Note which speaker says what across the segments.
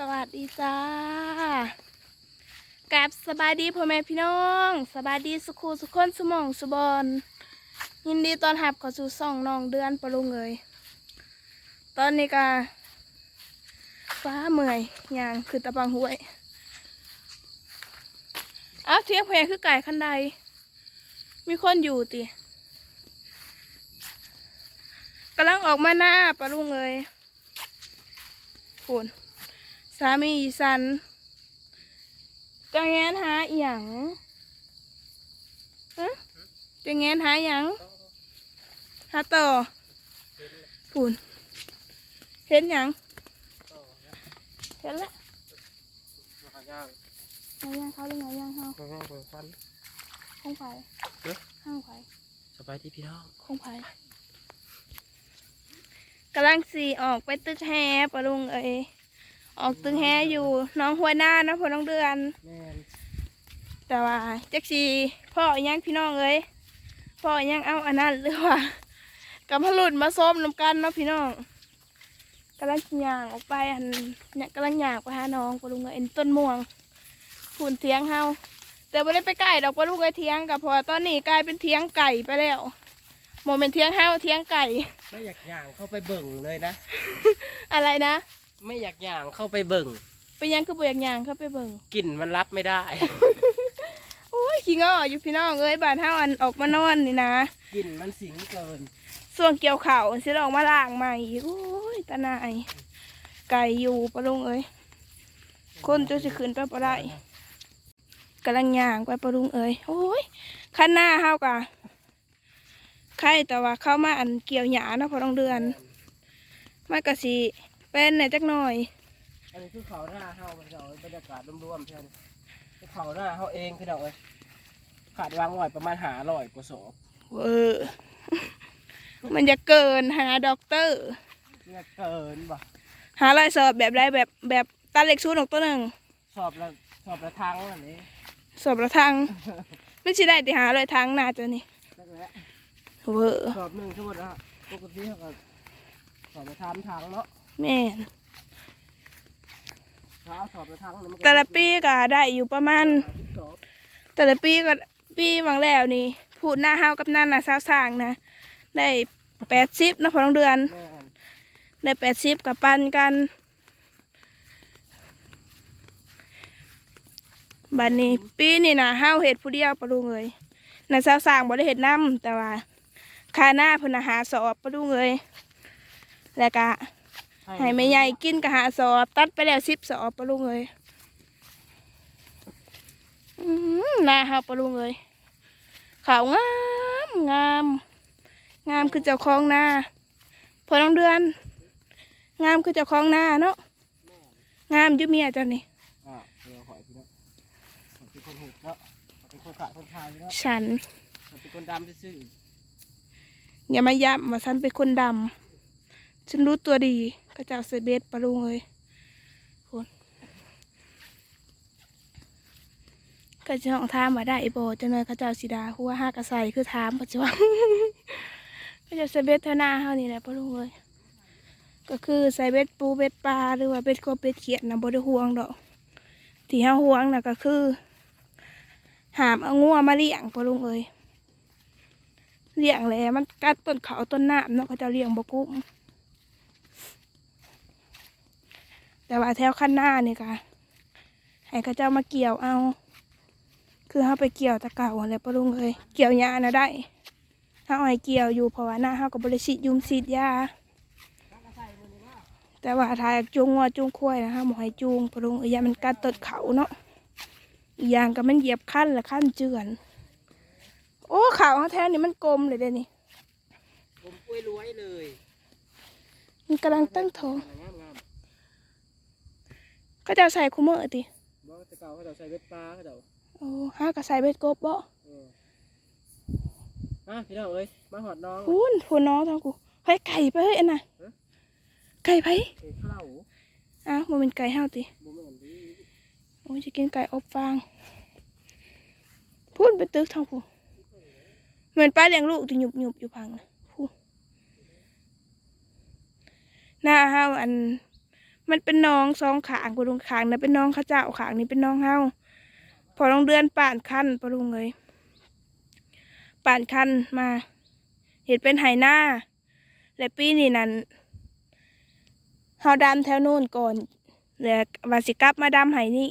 Speaker 1: สวัสดีจ้ากับสบายดีพ่อแม่พี่น้องสบายดีสุขูสุขคนสมองสุบอนยินดีตอนหับขอสู่ส่องน้องเดือนปะลุงเลยตอนนี้ก็ฟ้าเมื่อยยางคือตะบังห้วยเอ้าวเทียบแพงคือไก่คันใด มีคนอยู่ติกำลังออกมาหน้าปะลุงเลยฝุ่น สามีอีสันจะแงนหาอหย่างฮะจะแงนหาอหย่างหาต่อปุ่นเห็นหยังเห็นแล้ว
Speaker 2: หาย่าง
Speaker 1: หาหยังเขาหรือไงยังเขา
Speaker 2: ข้างนอกเปิดฟัน
Speaker 1: คงไผ่ห้างไผ่
Speaker 2: สบายดีพี่น้อง
Speaker 1: คงไผ่กำลังสีออกไปตึกแฮปะลุงเอ้ย ออกตึกแฮอยู่น้องหัวหน้านะพอน้องเดือน
Speaker 2: แม่น
Speaker 1: แต่ว่าจักสีพ่ออีหยังพี่น้องเอ้ยพ่ออีหยังเอาอันนั้นหรือว่ากำพลุดมาส้มน้ำกันเนาะพี่น้องกำลังย่างออกไปอันเนี่ยกำลังย่างไปหาน้องปะลุงเอ้ยเอ็นต้นม่วงผุนเทียงเฮาแต่ไม่ได้ไปไก่ดอกปะลุงเอ้ยเทียงกับเพอตอนนี้กลายเป็นเทียงไก่ไปแล้วโมเมนเทียงเฮาเทียงไก่
Speaker 2: ไม่อยากย่างเข้าไปเบิ่งเลยนะ
Speaker 1: อะไรนะ
Speaker 2: ไม่อยากย่างเข้าไปเบิ่ง
Speaker 1: ไปยังคือเบียกย่างเข้าไปเบิ่ง
Speaker 2: กลิ่นมันรับไม่ได้
Speaker 1: โอ้ยขี้ง้ออยู่พี่น้องเอ้ยบานเฮาอันออกมานอนนี่นะ
Speaker 2: กลิ่นมันสิงเกิน
Speaker 1: ส่วนเกี่ยวข่าวสิลองมาล่างใหม่อีกโอ้ยตาหนายไก่อยู่ปะลุงเอ้ยคนจะสิขึ้นไปปะได้กำลังย่างไปปะลุงเอ้ยโอ้ยข้างหน้าเฮากะใครแต่ว่าเข้ามาอันเกี่ยวหยาเนาะพอต้องเดือนมากะสิ เป็นไหนจักหน่อย
Speaker 2: อันนี้คือเขาหน้าเฮาพี่น้องเอ้ยบรรยากาศรวมๆเช่นเขาหน้าเฮาเองพี่น้องเอ้ยขาดวางไว้ประมาณหาร้อยกว่าศพ
Speaker 1: เออมันจะเกินหาด็อกเตอร์
Speaker 2: เนี่ยเกินบ่
Speaker 1: หาลายสอบแบบไรแบบแบบตัดเหล็กชูนออกตัวหนึ่ง
Speaker 2: สอบละสอบละทางอันนี้
Speaker 1: สอบละทางไม่ใช่ได้แต่หาเลยทางหน้าตัวนี้
Speaker 2: นั่นแหละ
Speaker 1: เวอร์
Speaker 2: สอบหนึ่งทั้งหมดนะปกติเขาก็สอบละทางทางเนาะ
Speaker 1: แม่น
Speaker 2: ถ้าเอาสอบละทางเนี่ยมันก็
Speaker 1: แต่ละปีก็ได้อยู่ประมาณ
Speaker 2: สอบ
Speaker 1: แต่ละปีก็ปีบางแล้วนี่พูดหน้าเฮากับหน้าหน้าสาวสร้างนะ ได้แปดสิบนะพอต้องเดือน
Speaker 2: แม่น
Speaker 1: ได้แปดสิบกับปันกันบัดนี้ ปีนี่นะเฮาเห็ดผู้เดียวปะลุงเลยน่ะสาวสร้างบ่ได้เห็ดน้ำแต่ว่าค่าหน้าเพิ่นน่ะหาสอบปะลุงเลยแล้วก็ ให้แม่ใหญ่กินกะหาสอบ ตัดไปแล้วสิบสอบปะลุงเลยหน้าเฮาปะลุงเลยขาวงามงาม งามคือเจ้าของนาพอน้องเดือน งามคือเจ้าของนาเนาะงามยุ่เมียจ้านี่
Speaker 2: อ่าเดี๋ยวขออีกทีนเป็นคนหุดเนาะเป็นคนขาคนทาเนาะ
Speaker 1: ฉัน
Speaker 2: เป็นคนดำซื่อ
Speaker 1: อย่ามาย้ำว่าฉันเป็นคนดำฉันรู้ตัวดี ก็จ้าเสเบสปะลุงเลยคนก็จะลองถามว่าได้โบจังเลยเขาเจ้าสีดาหัวห้ากระใสคือถามปัจจุบันก็จะเสเบสเท่าหน้าเฮานี่แหละปะลุงเลยก็คือใส่เบ็ดปูเบ็ดปลาหรือว่าเบ็ดกบเบ็ดเขียดนะบ่ได้ห่วงดอก ที่เฮาห่วงนะก็คือ หามเอางัวมาเลี้ยงปลุงเอ้ยเลี้ยงแล้วมันกัดต้นเขาต้นน้ำเนาะเขาจะเลี้ยงบกุ้ม แต่ว่าแถวขั้นหน้านี่ค่ะให้เขาเจ้ามาเกี่ยวเอา คือเฮาไปเกี่ยวตะเก่าอะไรปะลุงเอ้ยเกี่ยวหญ้านะได้เฮาเอาให้เกี่ยวอยู่เพราะว่าหน้าเฮากับบริสิทธิ์ยุมสีดยาแต่ว่าถ้าอยากจูงงัวจูงควายนะฮะหมอให้จูงปะลุงเอ้ยอยามันกัดต้นเขาเนาะอีกอย่างก็มันเหยียบขั้นละขั้นเจือน โอ้ขาวเขาแท้นี่มันกลมเลยเด้นี่
Speaker 2: ๆผมกล้วยรวยเลย
Speaker 1: มันกำลังตั้งท้อง
Speaker 2: งามงาม
Speaker 1: ก็จะเอาใส่คูเมอร์ติ
Speaker 2: ๆบอกแต่เก่าเขาจะใส่เบ็ดปลาเขาจะ
Speaker 1: โอ้ห้ากระใส่เบ็ดกบบ่
Speaker 2: เอออะพี่น้องเอ้ยมาหอดน้อง
Speaker 1: พูนพูนน้องทางกูเฮ้ยไก่ไปเฮ้ยอันน่ะ
Speaker 2: ฮะ
Speaker 1: ไก่ไป
Speaker 2: เอ้ยเข้า
Speaker 1: อ้าวมันเป็นไก่ห้าวติ
Speaker 2: บ่แม่นดี
Speaker 1: โอ้ยจะกินไก่อบฟางพูนไปตึกทางกูเหมือนป้าเลี้ยงลูกที่หยุบหยุบอยู่พังนะพูนหน้าห้าวอัน มันเป็นน้องสองขางปลุงขางนะเป็นน้องข้าเจ้าขางนี้เป็นน้องเฮาพอลงเดือนป่านคันปลุงเลยป่านคันมา เห็ดเป็นไหหน้า และปีนี้นั้นเฮาดำแถวนู่นก่อนแล้ววาสิกลับมาดำไหนี่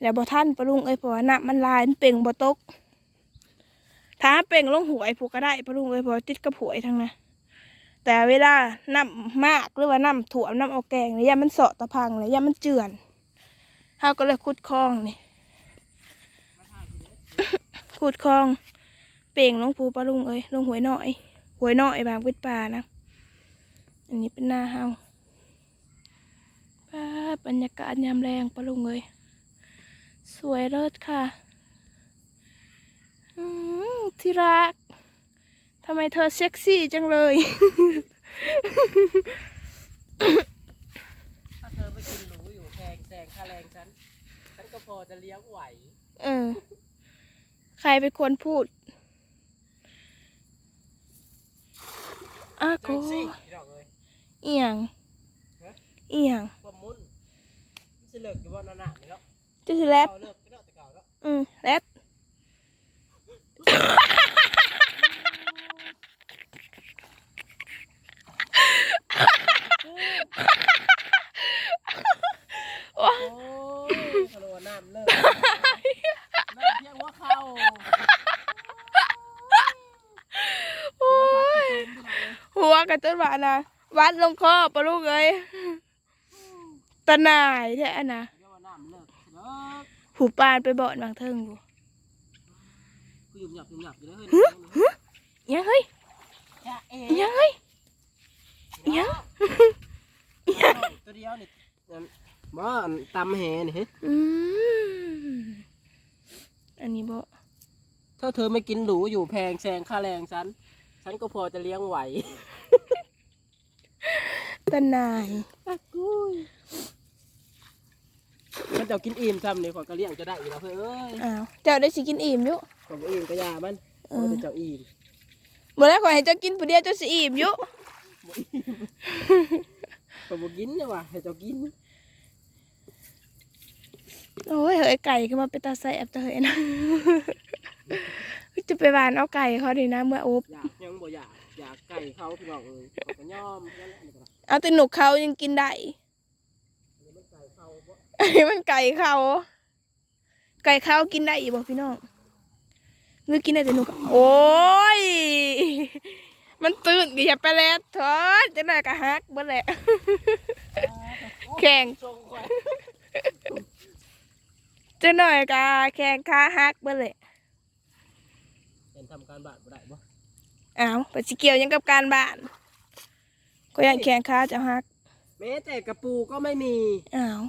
Speaker 1: แล้วบ่ท่านปลุงเอ้ยเพราะว่าน้ำมันลายมันเป่งบ่ตกถ้าเป่งลงหวยผูกก็ได้ปลุงเอ้ยเพราะติดกับหวยทั้งนั้น แต่เวลาน้ำมากหรือว่าน้ำถั่วน้ำเอาแกงเนี่ยยามันเสาะตะพังเนี่ยยามันเจือนเฮาก็เลยขุดคลองนี่ขุดคลอง เป่งลงภูปลาลุงเอ้ยลงหวยหน้อยหวยหน้อยบางวิดป่านะ อันนี้เป็นหน้าเฮาป้าบรรยากาศยามแรงปลาลุงเอ้ยสวยเลิศค่ะที่รัก ทำไมเธอเซ็กซี่จังเลย
Speaker 2: ถ้าเธอไม่กินหรูอยู่แพงแซงค่าแรงฉัน ฉันก็พอจะเลี้ยงไหว
Speaker 1: เออ ใครเป็นคนพูดอ้า
Speaker 2: จั
Speaker 1: กู
Speaker 2: งสิพี่น้องเอ้ย
Speaker 1: เอียง
Speaker 2: ฮะ
Speaker 1: เอียง
Speaker 2: ความมุนมันสิเลิกอยู่บ่นานๆนี่เนาะ
Speaker 1: จะสิแลบ
Speaker 2: เอาเลิกไปเนาะแต่เก่าเนาะ
Speaker 1: อืมแลบ
Speaker 2: โอ้ยขนมน้ำเลิกน้ำเพียงหัว่าเข้า
Speaker 1: โอ้ยหัวกั นจนว่านะวัดลงคอปะลูกเอ้ยตะนายแท้นะ
Speaker 2: เรียกว่าน้ำเลิกเลิก
Speaker 1: ผูปานไปบ่อนบางเทิงกู
Speaker 2: กูหยุมหยับหยุมหยับอยู่แล้วเฮ้ย
Speaker 1: ยังเฮ้ย
Speaker 2: จะเอ๋
Speaker 1: ยังเฮ้ยยัง
Speaker 2: ตัวเดียวนี่นั่นบ่อันตำแหนี่เฮ้ย
Speaker 1: อืมอันนี้บ่
Speaker 2: ถ้าเธอไม่กินหรูอยู่แพงแซงค่าแรงฉัน ฉันก็พอจะเลี้ยงไหว
Speaker 1: ตะนาย
Speaker 2: มันจะกินอิ่มซ้ำนี่ขอยก็เลี้ยงจะได้อยู่แล้วเพื่อนเอ้ย
Speaker 1: อ้าวเจ้าได้สิกินอิ่มอยู่
Speaker 2: ขอยบ่อิ่มก็ยามัน
Speaker 1: เอ
Speaker 2: ขอย
Speaker 1: อ
Speaker 2: จะเจ้าอิ่ม
Speaker 1: บ่แล้วขอให้เจ้ากินผู้เดียวเจ้าสิอิ่มอยู่
Speaker 2: ขอยบ่กินเนี่ยว่ะให้เจ้ากิน
Speaker 1: โอ้ยเฮ้ยไก่ก็มาเป็นตาใส่แอบตาเฮ้ยนะจะไปหวานเอาไก่เขาดีนะ เมื่ออบ
Speaker 2: อยากยังบ่อยากอยากไก่เขาพี่น้องเอ้ยเขาก็ย่อมนั่นแหละนี่ก็ได้
Speaker 1: เอาแต่หนุกเขายังกินได้
Speaker 2: มันไก่เขาบ่
Speaker 1: อันนี้มันไก่เขาไก่เขากินได้อีกบอกพี่น้องหรือกินได้แต่หนุกโอ้ย มันตื่นกี่อย่าไปแล้วทอดจะหน่อยกะฮักเบ่แหละแข่ง
Speaker 2: ทรงข่อย
Speaker 1: จะหน่อยกะแข่งขาฮักเบ่แหละ
Speaker 2: เห็นทำการบ้านบ่ได้บ่
Speaker 1: อ้าวไปสิเกี่ยวหยังกับการบ้าน ก็ยังแข่งขาจะฮัก
Speaker 2: แม้แต่กระปูก็ไม่มี
Speaker 1: อ้าว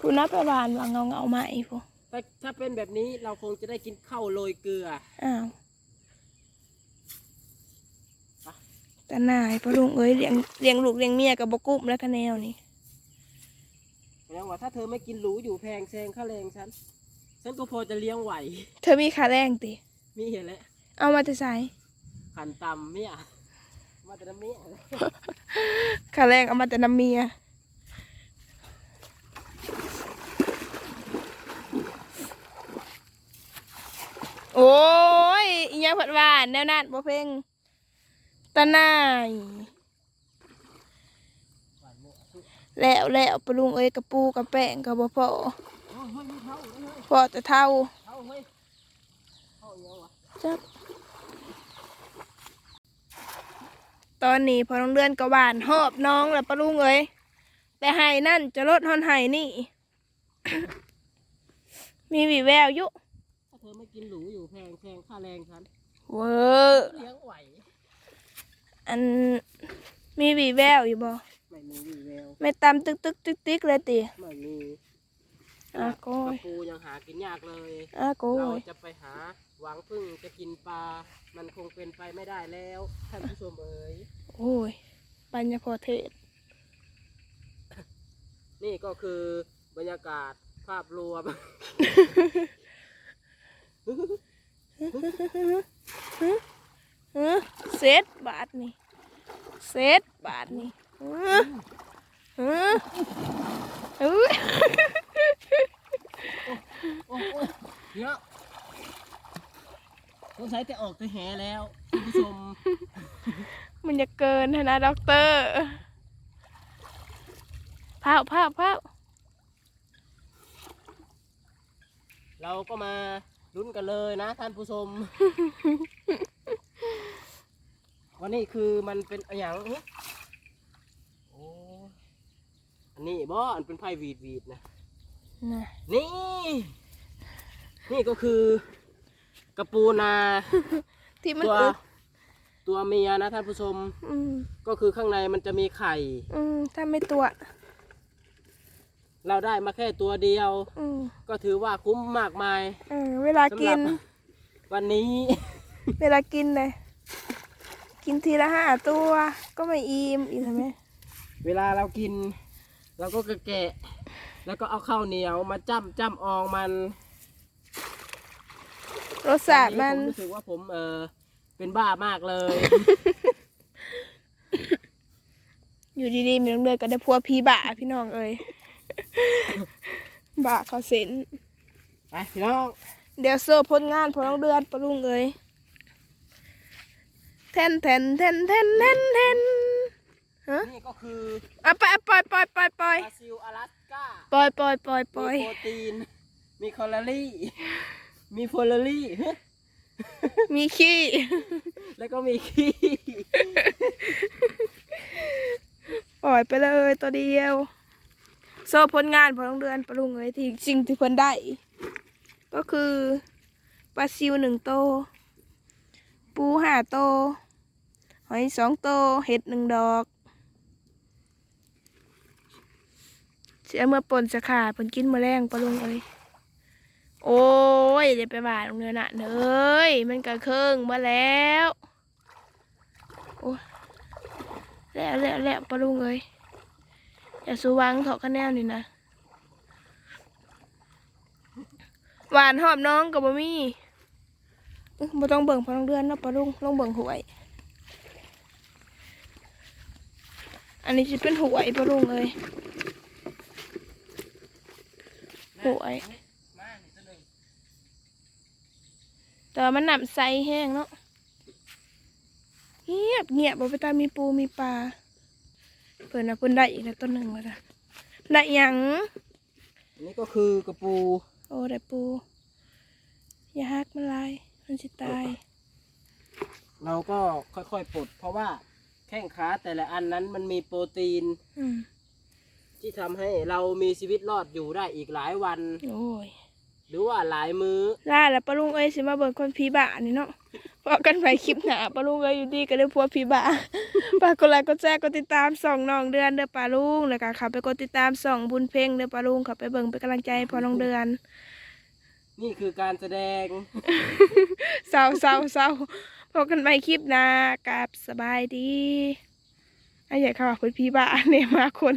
Speaker 1: คุณนับไปหวานว่าเงาเงาๆไหมพวก
Speaker 2: ถ้าถ้าเป็นแบบนี้เราคงจะได้กินข้าวโรยเกลือ
Speaker 1: อ้าวแต่นายพอลุงเอ้ยเลี้ยงเลี้ยงลูกเลี้ยงเมียกับบกุ้มแล้วคะแนวนี่
Speaker 2: แสดงว่าถ้าเธอไม่กินหรูอยู่แพงแซงค่าแรงฉัน ฉันก็พอจะเลี้ยงไหว
Speaker 1: เธอมีขาแรงติ
Speaker 2: มีเห็นแล้ว
Speaker 1: เอามาแต่ใส่
Speaker 2: ขันต่ำเมีย มาแต่น้ำเมีย
Speaker 1: ขาแรงเอามาแต่น้ำเมียโอ้ยอีหยังผัดหวานแนวนั้นบ่เพ่งตาหนายแล้วแล้วปรุงเอ้ยกระปูกระแป้งกระบ่พอ
Speaker 2: โอ้
Speaker 1: พอแต่เท่า
Speaker 2: เท่าเฮ้ยเท่าเยอะวะ
Speaker 1: จัก ตอนนี้พอน้องเดือนกระบานหอบน้องแล้วปรุงเอ้ยแต่ไห้นั่นจะลดฮอนไห้นี่ มีวีแววอยุ
Speaker 2: ถ้าเธอไม่กินหรูอยู่แพงแซงค่าแรงฉัน
Speaker 1: เวอร์
Speaker 2: เลี้ยงไหว
Speaker 1: อันมีวีแววอยู่บ่
Speaker 2: ไม่มีวี่แวว
Speaker 1: ไม่ตามตึกตึกตึกตึกเลยติ
Speaker 2: ไม่มี
Speaker 1: อะโก้
Speaker 2: กระ
Speaker 1: ย
Speaker 2: ปูยังหากินยากเลย
Speaker 1: อะโก้
Speaker 2: เรา
Speaker 1: ย
Speaker 2: จะไปหาหวังพึ่งจะกินปลา มันคงเป็นไปไม่ได้แล้วท่านผู้ชมเอ๋ย
Speaker 1: โอ้ยปัญญาพอเทศ
Speaker 2: นี่ก็คือบรรยากาศภาพรวม
Speaker 1: เออเซตบาทนี่เซตบาทนี่เออเออเอ้ย
Speaker 2: โอ้โหเดี๋ยวสงสัยจะออกแต่แหแล้วคุณผู้ชม
Speaker 1: มันจะเกินนะด็อกเตอร์เผาเผาเผา
Speaker 2: เราก็มาลุ้นกันเลยนะท่านผู้ชม วันนี้คือมันเป็นอะไรอย่างหึโอ้อันนี้บ่อันเป็นไพ่วีดวีดนะ
Speaker 1: น่ะ
Speaker 2: นี่ นี่ก็คือกระปูนา
Speaker 1: ที่มัน
Speaker 2: ตัว
Speaker 1: อึด
Speaker 2: ตัวเมียนะท่านผู้ชม
Speaker 1: อืม
Speaker 2: ก็คือข้างในมันจะมีไข่
Speaker 1: อืมถ้าไม่ตัว
Speaker 2: เราได้มาแค่ตัวเดียว
Speaker 1: อืม
Speaker 2: ก็ถือว่าคุ้มมากมาย
Speaker 1: เออเวลา
Speaker 2: สำห
Speaker 1: กิ
Speaker 2: รับ
Speaker 1: น
Speaker 2: วันนี้
Speaker 1: เวลากินเลย กินทีละห้าตัว ก็ไม่อิ่มอีกใช่ไหม
Speaker 2: เวลาเรากิน เราก็แกะ แล้วก็เอาข้าวเหนียวมาจ้ำจ้ำอองมัน
Speaker 1: รสชาติมัน
Speaker 2: ผมรู้สึกว่าผมเออเป็นบ้ามากเลย
Speaker 1: อยู่ดีๆมีน้องเดือนก็ได้พัวพีบ่าพี่น้องเอ้ยบ่าเขาเซ็น
Speaker 2: ไปพี่น้อง
Speaker 1: เดี๋ยวโซ่พ้นงานพอน้องเดือนปะลุงเอ้ยแทนแทนแทนแทนแทนแทนฮะ
Speaker 2: นี่ก็คือ
Speaker 1: อะไปอะปล่อยปล่อยปล่อยปล่อย
Speaker 2: บราซิล阿拉ส ก้า
Speaker 1: ปล่อยปล่อยปล่อยปล่อย
Speaker 2: มีโปรตีน มีแคลอรี่ มีโฟลอรี่
Speaker 1: มีขี้
Speaker 2: แล้วก็มีขี้
Speaker 1: ปล่อยไปเลยตัวเดียว โซ่พ้นงานพอน้องเดือนปะลุงเอ้ยที่จริงที่เพิ่นได้ ก็คือปลาซิวหนึ่งโตวปูห้าโตวหอยสองโตวเห็ดหนึ่งดอก สียเมื่อปนจะขาดผลกินแมลงปลาลุงเอ้ยโอ้ยเดี๋ยวไปบาดลงเนื้อน่ะเนยมันกระเครื่องมาแล้วโอ้แล้วแล้วแล้วปลาลุงเอ้ยอย่าสูวังเถาะคะแนนนี่นะหวานหอมน้องกับบ่มีอื้อบ่ต้องเบิ่งพอน้องเดือนเนาะปลาลุงลองเบิ่งหวย อันนี้จะเป็นหวยปลาลุงเอ้ย หวย
Speaker 2: มานี่ตัวหนึ่ง
Speaker 1: แต่ว่ามันหนำใสแห้งเนาะเงียบเงียบบ่ไปตามมีปูมีปลาเพิ่นน่ะเพิ่นได้อีกแล้วต้นหนึ่งแล้วจ้ะได้หยัง
Speaker 2: อันนี้ก็คือกระปู
Speaker 1: โอ้ได้ปู อย่าฮักมันลายมันสิตาย
Speaker 2: เราก็ค่อยๆปลดเพราะว่าแข้งขาแต่ละอันนั้นมันมีโปรตีน
Speaker 1: อืม
Speaker 2: ที่ทำให้เรามีชีวิตรอดอยู่ได้อีกหลายวัน
Speaker 1: โอ้ย
Speaker 2: หรือว่าหลายมื้อ
Speaker 1: ล่าแล้วปลาลุงเอ้ยสิมาเบิ่งคนผีบ้านี่เนาะพอกันไปคลิปหน้าปลาลุงเอ้ยอยู่ดีก็ได้พัวผีบ้าฝากกดไลค์กดแชร์กดติดตามส่องน้องเดือนเด้อปลาลุงแล้วก็เข้าไปกดติดตามส่องบุญเพ่งเด้อปลาลุงเข้าไปเบิ่งเป็นกำลังใจให้พอน้องเดือน
Speaker 2: นี่คือการแสดง
Speaker 1: เศร้าเศร้าเศร้าพบกันใหม่คลิปหน้ากับสบายดีไอ้ใหญ่ค่ะคุณพี่บ้าเนี่ยมาคน